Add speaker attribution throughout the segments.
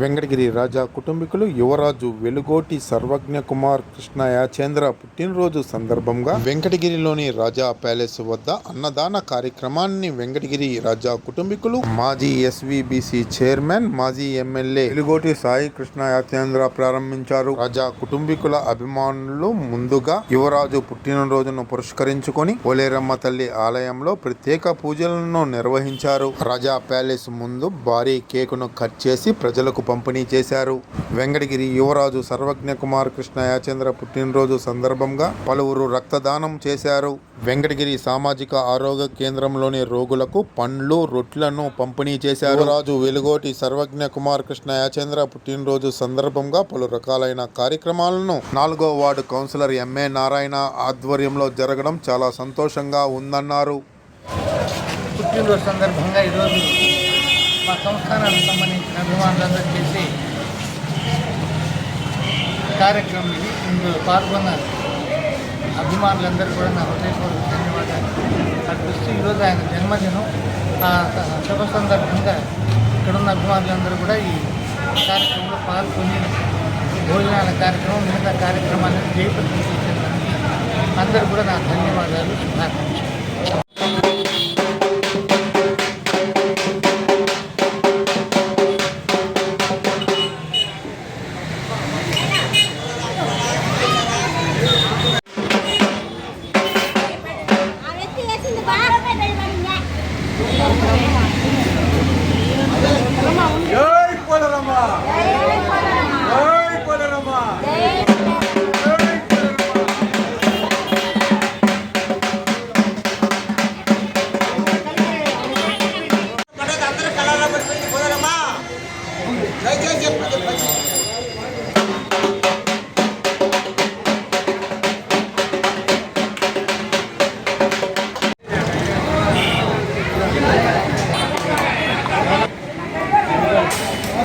Speaker 1: Venkatagiri Raja కుటుంబీకులు యువరాజు వెలుగోటి సర్వజ్ఞ కుమార్ కృష్ణ యాచేంద్ర పుట్టినరోజు సందర్భంగా వెంకటగిరిలోని రాజా ప్యాలెస్ వద్ద అన్నదాన కార్యక్రమాన్ని వెంకటగిరి రాజా కుటుంబీకులు మాజీ ఎస్విబిసి చైర్మన్ మాజీ ఎమ్మెల్యే వెలుగోటి సాయి కృష్ణ యాచేంద్ర ప్రారంభించారు. రాజా కుటుంబీకుల అభిమానులు ముందుగా యువరాజు పుట్టినరోజును పురస్కరించుకొని పోలేరమ్మ తల్లి ఆలయంలో ప్రత్యేక పూజలను నిర్వహించారు. రాజా ప్యాలెస్ ముందు భారీ కేకును కట్ చేసి ప్రజలకు పంపిణీ చేశారు. వెంకటగిరి యువరాజు సర్వజ్ఞ కుమార్ కృష్ణ యాచేంద్ర పుట్టినరోజు సందర్భంగా పలువురు రక్తదానం చేశారు. వెంకటగిరి సామాజిక ఆరోగ్య కేంద్రంలోని రోగులకు పండ్లు రొట్లను పంపిణీ చేశారు. రాజు వెలుగోటి సర్వజ్ఞ కుమార్ కృష్ణ యాచేంద్ర పుట్టినరోజు సందర్భంగా పలు రకాలైన కార్యక్రమాలను నాలుగో వార్డు కౌన్సిలర్ ఎంఏ నారాయణ ఆధ్వర్యంలో జరగడం చాలా సంతోషంగా ఉందన్నారు.
Speaker 2: పుట్టినరోజు సందర్భంగా ఈరోజు మా సంస్థానానికి సంబంధించిన అభిమానులందరూ చేసి కార్యక్రమం ఇది. ఇందులో పాల్గొన్న అభిమానులందరూ కూడా నా హృదయపూర్వక ధన్యవాదాలు. అర్పిస్తూ ఈరోజు ఆయన జన్మదినం. ఆ శుభ సందర్భంగా ఇక్కడున్న అభిమానులందరూ కూడా ఈ కార్యక్రమంలో పాల్గొని భోజనాల కార్యక్రమం మిగతా కార్యక్రమాన్ని జయప్రదం చేసేదానికి అందరూ కూడా నా ధన్యవాదాలు శుభాకాంక్షలు.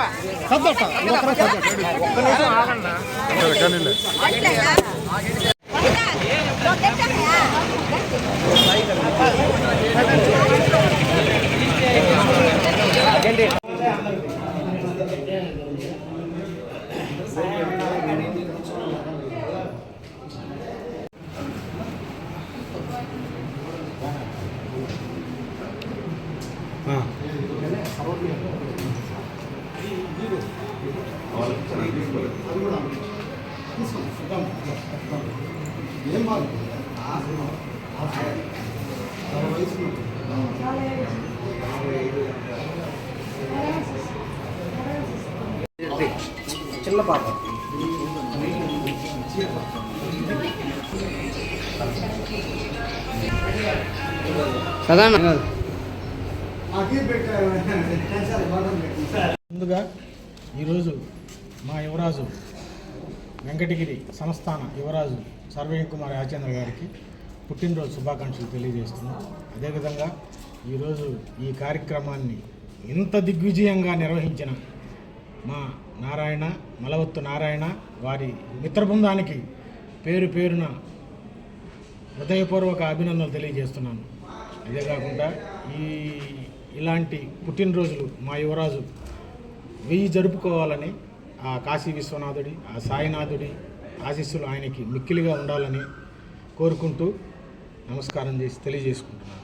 Speaker 3: నిమిషం చేయండి. సద్దట, ఇంకొకరు సద్దట. ఒక్క ముందుగా ఈరోజు మా యువరాజు వెంకటగిరి సంస్థాన యువరాజు సర్వేణ్ కుమార్ రాజేంద్ర గారికి పుట్టినరోజు శుభాకాంక్షలు తెలియజేస్తున్నాం. అదేవిధంగా ఈరోజు ఈ కార్యక్రమాన్ని ఇంత దిగ్విజయంగా నిర్వహించిన మా నారాయణ మలవత్తు నారాయణ వారి మిత్ర బృందానికి పేరు పేరున హృదయపూర్వక అభినందనలు తెలియజేస్తున్నాను. అదే కాకుండా ఈ ఇలాంటి పుట్టినరోజులు మా యువరాజు వెయ్యి జరుపుకోవాలని ఆ కాశీ విశ్వనాథుడి ఆ సాయినాథుడి ఆశీస్సులు ఆయనకి మిక్కిలిగా ఉండాలని కోరుకుంటూ నమస్కారం చేసి తెలియజేసుకుంటున్నాను.